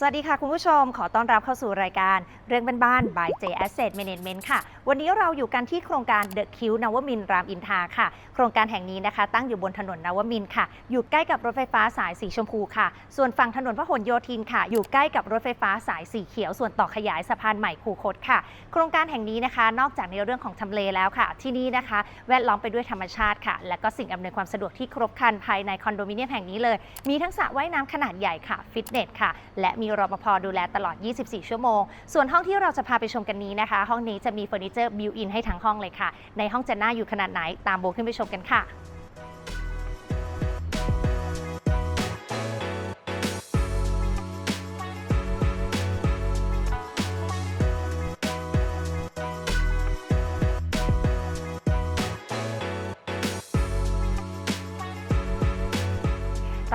สวัสดีค่ะคุณผู้ชม ขอต้อนรับเข้าสู่รายการเรื่องบ้านๆ by J Asset Management ค่ะ วันนี้เราอยู่กันที่โครงการ The Q นวมินรามอินทาค่ะ โครงการแห่งนี้นะคะ ตั้งอยู่บนถนนนวมินค่ะ อยู่ใกล้กับรถไฟฟ้าสายสีชมพูค่ะ ส่วนฝั่งถนนพหลโยธินค่ะ อยู่ใกล้กับรถไฟฟ้าสายสีเขียว ส่วนต่อขยายสะพานใหม่คูคตค่ะ โครงการแห่งนี้นะคะ นอกจากในเรื่องของทำเลแล้วค่ะ ที่นี่นะคะ แวดล้อมไปด้วยธรรมชาติค่ะ และก็สิ่งอำนวยความสะดวกที่ครบครันภายในคอนโดมิเนียมแห่งนี้เลย มีทั้งสระว่ายน้ำขนาดใหญ่ค่ะ ฟิตเนสค่ะ และมีรปภดูแลตลอด 24 ชั่วโมง ส่วนห้องที่เราจะพาไปชมกันนี้นะคะ ห้องนี้จะมีเฟอร์นิเจอร์บิวอินให้ทั้งห้องเลยค่ะ ในห้องจะน่าอยู่ขนาดไหนตามโบขึ้นไปชมกันค่ะ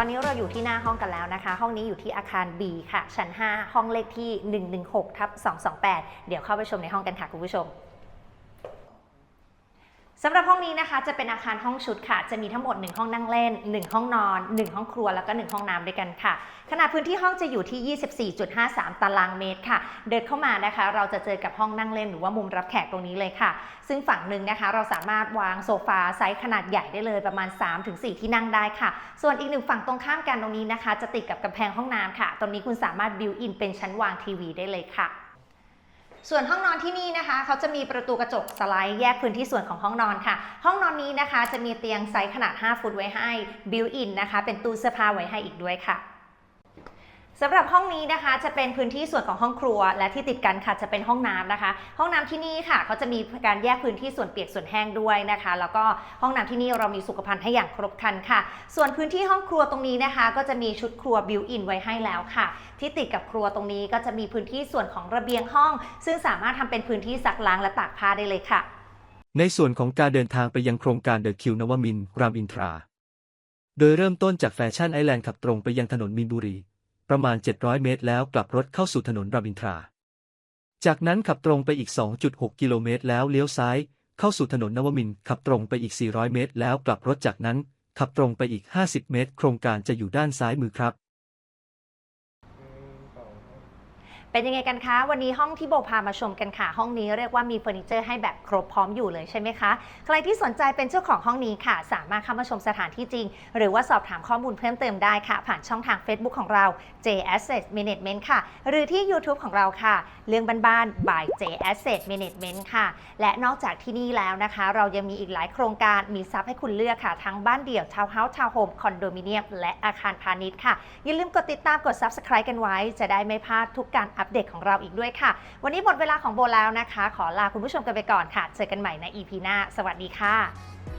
อนนี้เราอยู่ที่หน้าห้องกันแล้วนะคะ ห้องนี้อยู่ที่อาคาร B ค่ะ ชั้น 5 ห้องเลขที่ 116ทับ228 เดี๋ยวเข้าไปชมในห้องกันค่ะคุณผู้ชม สำหรับห้องนี้นะคะจะเป็นอาคารห้องชุดค่ะ จะมีทั้งหมด 1 ห้องนั่งเล่น 1 ห้องนอน 1 ห้องครัวแล้วก็ 1 ห้องน้ำด้วยกันค่ะ ขนาดพื้นที่ห้องจะอยู่ที่ 24.53 ตารางเมตรค่ะ เดินเข้ามานะคะ เราจะเจอกับห้องนั่งเล่นหรือว่ามุมรับแขกตรงนี้เลยค่ะ ซึ่งฝั่งหนึ่งนะคะเราสามารถวางโซฟาไซส์ขนาดใหญ่ได้เลยประมาณ 3-4 ที่นั่งได้ค่ะ ส่วนอีกหนึ่งฝั่งตรงข้ามกันตรงนี้นะคะ จะติดกับกำแพงห้องน้ำค่ะ ตรงนี้คุณสามารถบิวอินเป็นชั้นวางทีวีได้เลยค่ะ ส่วนห้องนอนที่นี่นะคะ เขาจะมีประตูกระจกสไลด์แยกพื้นที่ส่วนของห้องนอนค่ะ ห้องนอนนี้นะคะจะมีเตียงไซส์ขนาด 5 ฟุตไว้ให้บิวอินนะคะ เป็นตู้เสื้อผ้าไว้ให้อีกด้วยค่ะ สำหรับห้องนี้นะคะจะเป็นพื้นที่ส่วนของห้องครัว และที่ติดกันค่ะจะเป็นห้องน้ำนะคะ ห้องน้ำที่นี่ค่ะเขาจะมีการแยกพื้นที่ส่วนเปียกส่วนแห้งด้วยนะคะ แล้วก็ห้องน้ำที่นี่เรามีสุขภัณฑ์ให้อย่างครบครันค่ะ ส่วนพื้นที่ห้องครัวตรงนี้นะคะ ก็จะมีชุดครัวบิวอินไว้ให้แล้วค่ะ ที่ติดกับครัวตรงนี้ก็จะมีพื้นที่ส่วนของระเบียงห้อง ซึ่งสามารถทำเป็นพื้นที่ซักล้างและตากผ้าได้เลยค่ะ ในส่วนของการเดินทางไปยังโครงการเดอะคิวนวมินรามอินทรา โดยเริ่มต้นจากแฟชั่นไอแลนด์ขับตรงไปยังถนนมีนบุรี ประมาณ 700 เมตรแล้วกลับรถเข้าสู่ถนนรามินทรา จากนั้นขับตรงไปอีก 2.6 กิโลเมตรแล้วเลี้ยวซ้าย เข้าสู่ถนนนวมินขับตรงไปอีก 400 เมตร แล้วกลับรถจากนั้น ขับตรงไปอีก 50 เมตร โครงการจะอยู่ด้านซ้ายมือครับ เป็นยังไงกันคะ วันนี้ห้องที่โบพามาชมกันค่ะ ห้องนี้เรียกว่ามีเฟอร์นิเจอร์ให้แบบครบพร้อมอยู่เลยใช่ไหมคะ ใครที่สนใจเป็นเจ้าของห้องนี้ค่ะ สามารถเข้ามาชมสถานที่จริง หรือว่าสอบถามข้อมูลเพิ่มเติมได้ค่ะ ผ่านช่องทาง Facebook ของเรา J Asset Management ค่ะ หรือที่ YouTube ของเราค่ะ เรื่องบ้านๆ by J Asset Management ค่ะ และนอกจากที่นี่แล้วนะคะ เรายังมีอีกหลายโครงการมีซับให้คุณเลือกค่ะ ทั้งบ้านเดี่ยวทาวน์เฮาส์ทาวน์โฮมคอนโดมิเนียมและอาคารพาณิชย์ค่ะอย่าลืมกดติดตามกด Subscribe กันไว้ จะได้ไม่พลาดทุกการอัปเดตของเราอีกด้วยค่ะ วันนี้หมดเวลาของโบแล้วนะคะ ขอลาคุณผู้ชมกันไปก่อนค่ะ เจอกันใหม่ใน EP หน้า สวัสดีค่ะ